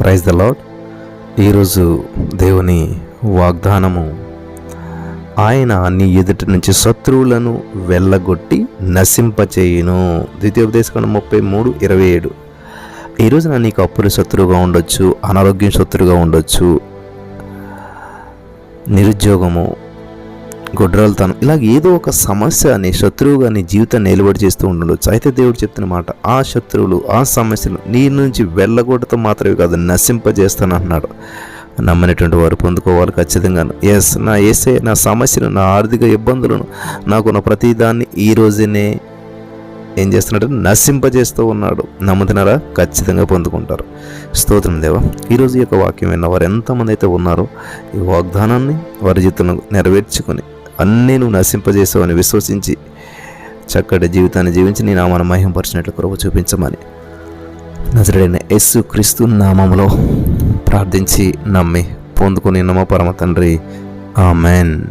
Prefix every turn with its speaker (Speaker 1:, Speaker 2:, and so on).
Speaker 1: Praise the lord ఈరోజు దేవుని వాగ్దానము ఆయన నీ ఎదుటి నుంచి శత్రువులను వెళ్ళగొట్టి నశింపచేయును. ద్వితీయోపదేశం ముప్పై మూడు ఇరవై ఏడు. ఈ రోజున నీకు అప్పులు శత్రువుగా ఉండొచ్చు అనారోగ్యం శత్రువుగా ఉండొచ్చు. నిరుద్యోగము గొడ్రాలతనం. ఇలాగ ఏదో ఒక సమస్య అని శత్రువుగా నీ జీవితాన్ని నిలబడి చేస్తూ ఉండవచ్చు అయితే దేవుడు చెప్తున్న మాట ఆ శత్రువులు ఆ సమస్యలు నీ నుంచి వెళ్ళగొట్టడం మాత్రమే కాదు నశింపజేస్తాను అంటున్నాడు నమ్మనటువంటి వారు పొందుకోవాలి ఖచ్చితంగా ఎస్ నా ఏసే నా సమస్యను నా ఆర్థిక ఇబ్బందులను నాకున్న ప్రతిదాన్ని ఈ రోజునే ఏం చేస్తున్నాడు? నశింపజేస్తూ ఉన్నాడు. నమ్ముతున్నారా? ఖచ్చితంగా పొందుకుంటారు. స్తోత్రం దేవ. ఈరోజు యొక్క వాక్యం విన్న వారు ఎంతమంది అయితే ఉన్నారో ఈ వాగ్దానాన్ని వారి జీవితంలో నెరవేర్చుకొని అన్నీ నువ్వు నశింపజేసావని విశ్వసించి చక్కటి జీవితాన్ని జీవించి నీ నామాన్ని మహింపరిచినట్లు కృప చూపించమని నజరుడైన యేసు క్రీస్తు నామములో ప్రార్థించి నమ్మి పొందుకుని నమ్మ పరమ తండ్రి. ఆమెన్.